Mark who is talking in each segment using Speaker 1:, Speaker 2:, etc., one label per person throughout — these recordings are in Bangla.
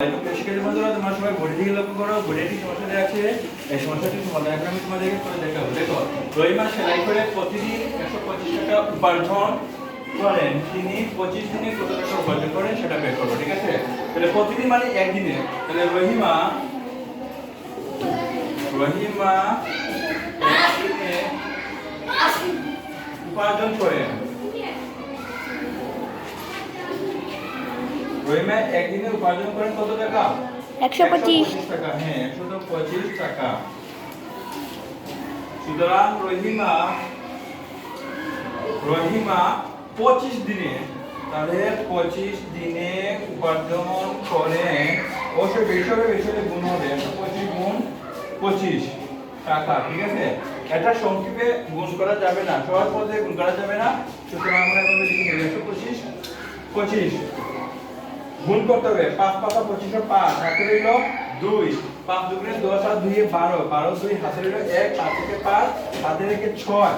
Speaker 1: শিক্ষার্থী বন্ধুরা তোমরা সবাই বোর্ডের দিকে লক্ষ্য করো বোর্ডে একটি সমস্যা আছে এই সমস্যাটি সমাধান করে আমি তোমাদেরকে করে দেখাবো দেখো রহিমা সেলাই করে প্রতিদিন একশো পঁচিশ টাকা উপার্জন করেন তিনি পঁচিশ দিনে কত টাকা উপার্জন করেন সেটা বের করব ঠিক আছে তাহলে প্রতিদিন মানে একদিনে তাহলে রহিমা রহিমা উপার্জন করেন। রহিমা একদিনে উপার্জন করেন কত টাকা?
Speaker 2: একশো পঁচিশ।
Speaker 1: টাকা হ্যাঁ একশো পঁচিশ টাকা। সুতরাং রহিমা রহিমা পঁচিশ দিনে তাহলে পঁচিশ দিনে উপার্জন করে অবশ্যই বেশি হবে বেশি হলে গুণ হবে একশো পঁচিশ গুণ পঁচিশ টাকা ঠিক আছে? এটা সংক্ষেপে গুণ করা যাবে না সহজ পদ্ধতি গুণ করা যাবে না। সুতরাং আমরা লিখে একশো পঁচিশ পঁচিশ। গুণ করতে হবে। পাঁচ পাতা পঁচিশে পাঁচ। হাতে রইল দুই। পাঁচ দুগুণে দশ আর দুই বারো। বারো দুই হাতে রইল এক, পাঁচ থেকে পাঁচ হাতে রেখে ছয়।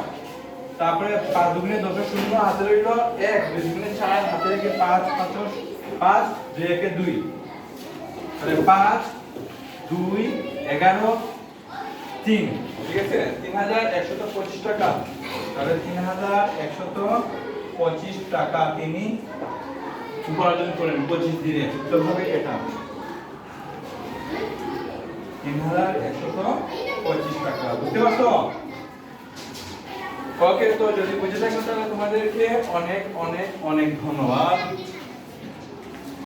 Speaker 1: তারপরে পাঁচ দুগুণে দশের শূন্য হাতে রইল এক। দুই দুগুণে চার হাতে রেখে পাঁচ পাঁচ পাঁচ, দুই একে দুই। তাহলে পাঁচ, দুই, এগারো, তিন। ঠিক আছে? তিন হাজার একশত পঁচিশ টাকা। তাহলে তিন হাজার একশত পঁচিশ টাকা তিনি উপার্জন করেন পঁচিশ দিনে। উত্তরভাবে এটা। তিন হাজার একশত পঁচিশ টাকা। বুঝতে পারছ? ওকে, তো যদি বুঝে থাকো তাহলে তোমাদেরকে অনেক অনেক অনেক ধন্যবাদ।